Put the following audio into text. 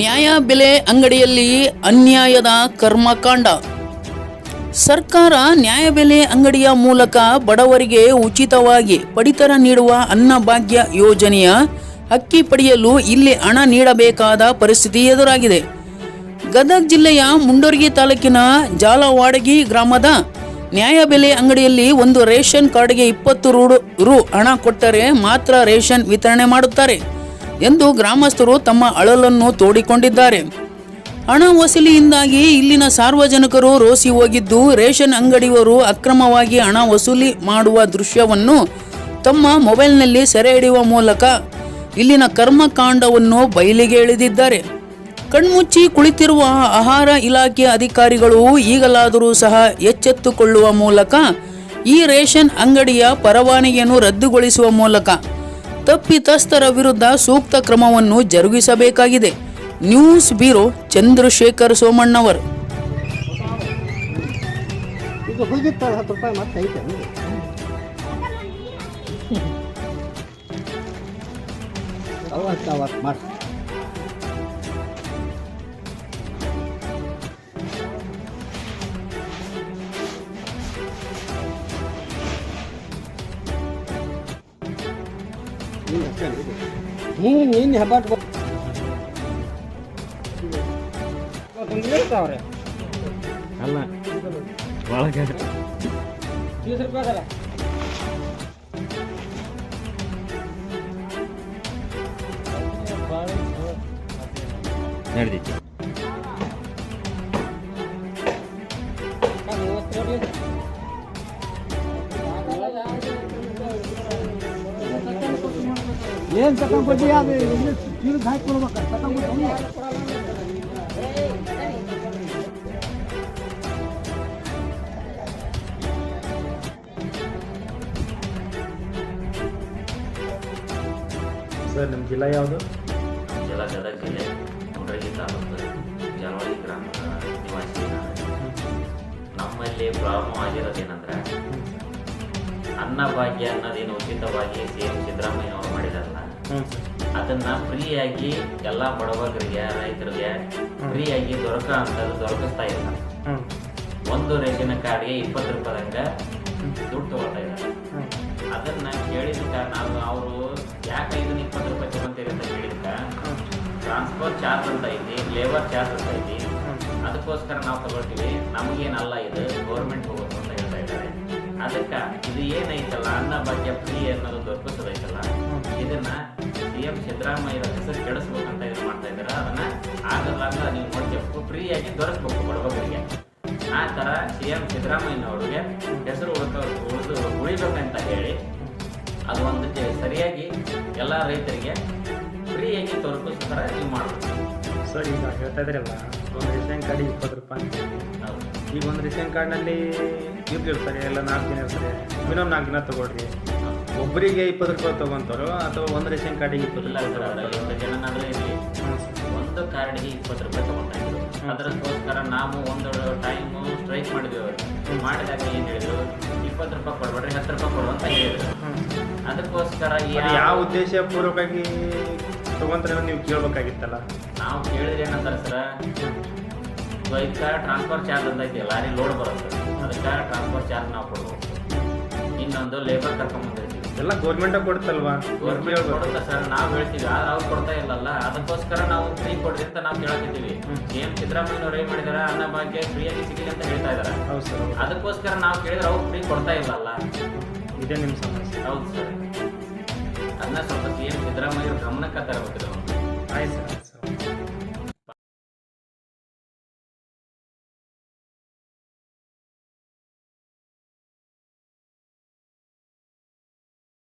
ನ್ಯಾಯ ಬೆಲೆ ಅಂಗಡಿಯಲ್ಲಿ ಅನ್ಯಾಯದ ಕರ್ಮಕಾಂಡ. ಸರ್ಕಾರ ನ್ಯಾಯಬೆಲೆ ಅಂಗಡಿಯ ಮೂಲಕ ಬಡವರಿಗೆ ಉಚಿತವಾಗಿ ಪಡಿತರ ನೀಡುವ ಅನ್ನಭಾಗ್ಯ ಯೋಜನೆಯ ಅಕ್ಕಿ ಪಡೆಯಲು ಇಲ್ಲಿ ಹಣ ನೀಡಬೇಕಾದ ಪರಿಸ್ಥಿತಿ ಎದುರಾಗಿದೆ. ಗದಗ ಜಿಲ್ಲೆಯ ಮುಂಡೋರ್ಗಿ ತಾಲೂಕಿನ ಜಾಲವಾಡಗಿ ಗ್ರಾಮದ ನ್ಯಾಯಬೆಲೆ ಅಂಗಡಿಯಲ್ಲಿ ಒಂದು ರೇಷನ್ ಕಾರ್ಡ್ಗೆ ಇಪ್ಪತ್ತು ರು ಹಣ ಕೊಟ್ಟರೆ ಮಾತ್ರ ರೇಷನ್ ವಿತರಣೆ ಮಾಡುತ್ತಾರೆ. ಎಂದು ಗ್ರಾಮಸ್ಥರು ತಮ್ಮ ಅಳಲನ್ನು ತೋಡಿಕೊಂಡಿದ್ದಾರೆ. ಹಣ ವಸೂಲಿಯಿಂದಾಗಿ ಇಲ್ಲಿನ ಸಾರ್ವಜನಿಕರು ರೋಸಿ ಹೋಗಿದ್ದು, ರೇಷನ್ ಅಂಗಡಿಯವರು ಅಕ್ರಮವಾಗಿ ಹಣ ವಸೂಲಿ ಮಾಡುವ ದೃಶ್ಯವನ್ನು ತಮ್ಮ ಮೊಬೈಲ್ನಲ್ಲಿ ಸೆರೆ ಹಿಡಿಯುವ ಮೂಲಕ ಇಲ್ಲಿನ ಕರ್ಮಕಾಂಡವನ್ನು ಬಯಲಿಗೆ ಎಳೆದಿದ್ದಾರೆ. ಕಣ್ಮುಚ್ಚಿ ಕುಳಿತಿರುವ ಆಹಾರ ಇಲಾಖೆ ಅಧಿಕಾರಿಗಳು ಈಗಲಾದರೂ ಸಹ ಎಚ್ಚೆತ್ತುಕೊಳ್ಳುವ ಮೂಲಕ ಈ ರೇಷನ್ ಅಂಗಡಿಯ ಪರವಾನಗಿಯನ್ನು ರದ್ದುಗೊಳಿಸುವ ಮೂಲಕ ತಪ್ಪಿತಸ್ಥರ ವಿರುದ್ಧ ಸೂಕ್ತ ಕ್ರಮವನ್ನು ಜರುಗಿಸಬೇಕಾಗಿದೆ. News bureau Chandrashekhar Somannavar. ಮಾಡಿ ಹ್ಞೂ ನೀನು ಹೆಬ್ಬಾಟ್ ಅಲ್ಲ ಒಳಗೆ ನಡೆದಿತ್ತು. ಏನು ತಗೊಂಡ್ಬಿಟ್ಟು ಅದು ಇಲ್ಲಿ ಚೀಲಕ್ಕೆ ಹಾಕಿ ಕೊಡ್ಬೇಕು. ತಗೊಂಡ್ಬಿಟ್ಟು ಸರ್ ನಿಮ್ಮ ಜಿಲ್ಲಾ ಯಾವುದು? ಜಿಲ್ಲಾ ಗದಗ ಜಿಲ್ಲೆ ಮುಂಡ್ರಗಿ ತಾಲೂಕು ಜಾಲವಾಡಿ ಗ್ರಾಮದ ನಿವಾಸಿ ನಮ್ಮಲ್ಲಿ ಪ್ರಾಬ್ಲಮ್ ಆಗಿರೋದೇನೆಂದ್ರೆ ಅನ್ನಭಾಗ್ಯ ಅನ್ನೋದೇನು ಉಚಿತವಾಗಿ ಸಿ ಎಂ ಸಿದ್ದರಾಮಯ್ಯ ಅವರು ಮಾಡಿದಾರಲ್ಲ ಅದನ್ನ ಫ್ರೀಯಾಗಿ ಎಲ್ಲ ಬಡವರಿಗೆ ರೈತರಿಗೆ ಫ್ರೀಯಾಗಿ ದೊರಕ ಅಂತ ದೊರಕಿಸ್ತಾ ಇಲ್ಲ. ಒಂದು ರೇಷನ್ ಕಾರ್ಡ್ಗೆ ಇಪ್ಪತ್ತು ರೂಪಾಯಿದಂಗ ದುಡ್ಡು ತಗೊಳ್ತಾ ಇದ್ದಾರೆ. ಅದನ್ನ ಕೇಳಿದಕ್ಕ ನಾವು ಅವರು ಯಾಕೆ ಇದನ್ನ ಇಪ್ಪತ್ತು ರೂಪಾಯಿ ತಗೊಂತೀರಿ ಅಂತ ಕೇಳಿದಕ್ಕ ಟ್ರಾನ್ಸ್ಪೋರ್ಟ್ ಚಾರ್ಜ್ ಅಂತ ಐತಿ ಲೇಬರ್ ಚಾರ್ಜ್ ಅಂತ ಐತಿ. ಅದಕ್ಕೋಸ್ಕರ ನಾವು ತಗೊಳ್ತೀವಿ. ನಮಗೇನಲ್ಲ ಇದು ಗೌರ್ಮೆಂಟ್ ಹೋಗೋದು. ಅದಕ್ಕೆ ಇದು ಏನೈತಲ್ಲ ಅನ್ನ ಭಾಗ್ಯ ಫ್ರೀ ಅನ್ನೋದು ದೊರಕಿಸೋದೈತಲ್ಲ ಇದನ್ನ ಸಿ ಎಂ ಸಿದ್ದರಾಮಯ್ಯ ಹೆಸರು ಕೆಡಿಸ್ಬೇಕಂತ ಇದು ಮಾಡ್ತಾ ಇದ್ದಾರೆ ಅದನ್ನ ಆಗಲ್ಲ ನೀವು ನೋಡ್ಬೇಕು ಫ್ರೀಯಾಗಿ ದೊರಕಬೇಕು ಬಡವರಿಗೆ ಆ ಥರ ಸಿ ಎಂ ಸಿದ್ದರಾಮಯ್ಯನವ್ರಿಗೆ ಹೆಸರು ಉಳ್ಕ ಉಳಿದು ಉಳಿಬೇಕಂತ ಹೇಳಿ ಅದು ಒಂದು ಸರಿಯಾಗಿ ಎಲ್ಲ ರೈತರಿಗೆ ಫ್ರೀಯಾಗಿ ತಲುಪಿಸೋ ಥರ ನೀವು ಮಾಡಬೇಕು. ಸರ್ ಈಗ ಹೇಳ್ತಾ ಇದ್ರಲ್ಲ ಒಂದು ಕಾರ್ಡ್ ಇಪ್ಪತ್ತು ರೂಪಾಯಿ ಅಂತ. ಹೌದು. ಈಗ ಒಂದು ರೇಷನ್ ಕಾರ್ಡ್ನಲ್ಲಿ ಇರ್ತಿರ್ತಾರೆ ಎಲ್ಲ ನಾಲ್ಕು ದಿನ ಇರ್ತಾರೆ ಮಿನಿಮಮ್ ನಾಲ್ಕು ದಿನ ತೊಗೊಳ್ರಿ. ಒಬ್ಬರಿಗೆ ಇಪ್ಪತ್ತು ರೂಪಾಯಿ ತಗೊಂತಾರೋ ಅಥವಾ ಒಂದು ರೇಷನ್ ಕಾರ್ಡಿಗೆ ಇಪ್ಪತ್ತು ಇಲ್ಲ ರೂಪಾಯಿ ಸರ್ ಇರಲಿ. ಒಂದು ಕಾರ್ಡ್ಗೆ ಇಪ್ಪತ್ತು ರೂಪಾಯಿ ತಗೊಳ್ತಾ ಇದ್ರು. ಅದಕ್ಕೋಸ್ಕರ ನಾವು ಒಂದು ಟೈಮು ಸ್ಟ್ರೈಕ್ ಮಾಡಿದ್ವಿ ಅವ್ರಿಗೆ ಮಾಡಿದಾಗ ಏನು ಹೇಳಿದ್ರು? ಇಪ್ಪತ್ತು ರೂಪಾಯಿ ಕೊಡ್ಬೇಡ್ರಿ ಹತ್ತು ರೂಪಾಯಿ ಕೊಡು ಅಂತ ಹೇಳಿದ್ರು. ಅದಕ್ಕೋಸ್ಕರ ಯಾವ ಉದ್ದೇಶ ಪೂರ್ವಕವಾಗಿ ತೊಗೊಂತಾರೆ ನೀವು ಕೇಳಬೇಕಾಗಿತ್ತಲ್ಲ? ನಾವು ಕೇಳಿದ್ರೆ ಏನಂತಾರೆ ಸರ್? ಇದಕ್ಕೆ ಟ್ರಾನ್ಸ್ಫರ್ ಚಾರ್ಜ್ ಅಂತ ಐತಿ ಲಾರಿ ಲೋಡ್ ಬರುತ್ತೆ. ಅದಕ್ಕೆ ಟ್ರಾನ್ಸ್ಫರ್ ಚಾರ್ಜ್ ನಾವು ಕೊಡ್ಬೇಕು ಇನ್ನೊಂದು ಲೇಬರ್ ಕರ್ಕೊಂಬಂದಿರ್ತೀವಿ. ಎಲ್ಲ ಗೌರ್ಮೆಂಟ್ ಕೊಡುತ್ತಲ್ವಾ? ಗೌರ್ಮೆಂಟ್ ಕೊಡುತ್ತೆ ಸರ್? ನಾವು ಹೇಳ್ತೀವಿ ಆದ್ರೆ ಅವ್ರು ಕೊಡ್ತಾ ಇಲ್ಲಲ್ಲ. ಅದಕ್ಕೋಸ್ಕರ ನಾವು ಫ್ರೀ ಕೊಡ್ರಿ ಅಂತ ನಾವು ಕೇಳ್ತಿದ್ದೀವಿ ಏನ್ ಸಿದ್ದರಾಮಯ್ಯವ್ರು ಏನ್ ಮಾಡಿದಾರೆ? ಅನ್ನ ಭಾಗ್ಯ ಫ್ರೀಯಾಗಿ ಸಿಗಲಿ ಅಂತ ಹೇಳ್ತಾ ಇದಾರೆ. ಹೌದು ಸರ್ ಅದಕ್ಕೋಸ್ಕರ ನಾವು ಕೇಳಿದ್ರೆ ಅವ್ರು ಫ್ರೀ ಕೊಡ್ತಾ ಇಲ್ಲಲ್ಲ. ಇದೇ ನಿಮ್ಮ ಸಮಸ್ಯೆ. ಹೌದು ಸರ್. ಅದನ್ನ ಸ್ವಲ್ಪ ಸಿ ಎಂ ಸಿದ್ದರಾಮಯ್ಯ ಗಮನಕ್ಕೆ ತರಬೇಕು ಆಯ್ತು ಸರ್ ಆಯ್ತು ಸರ್.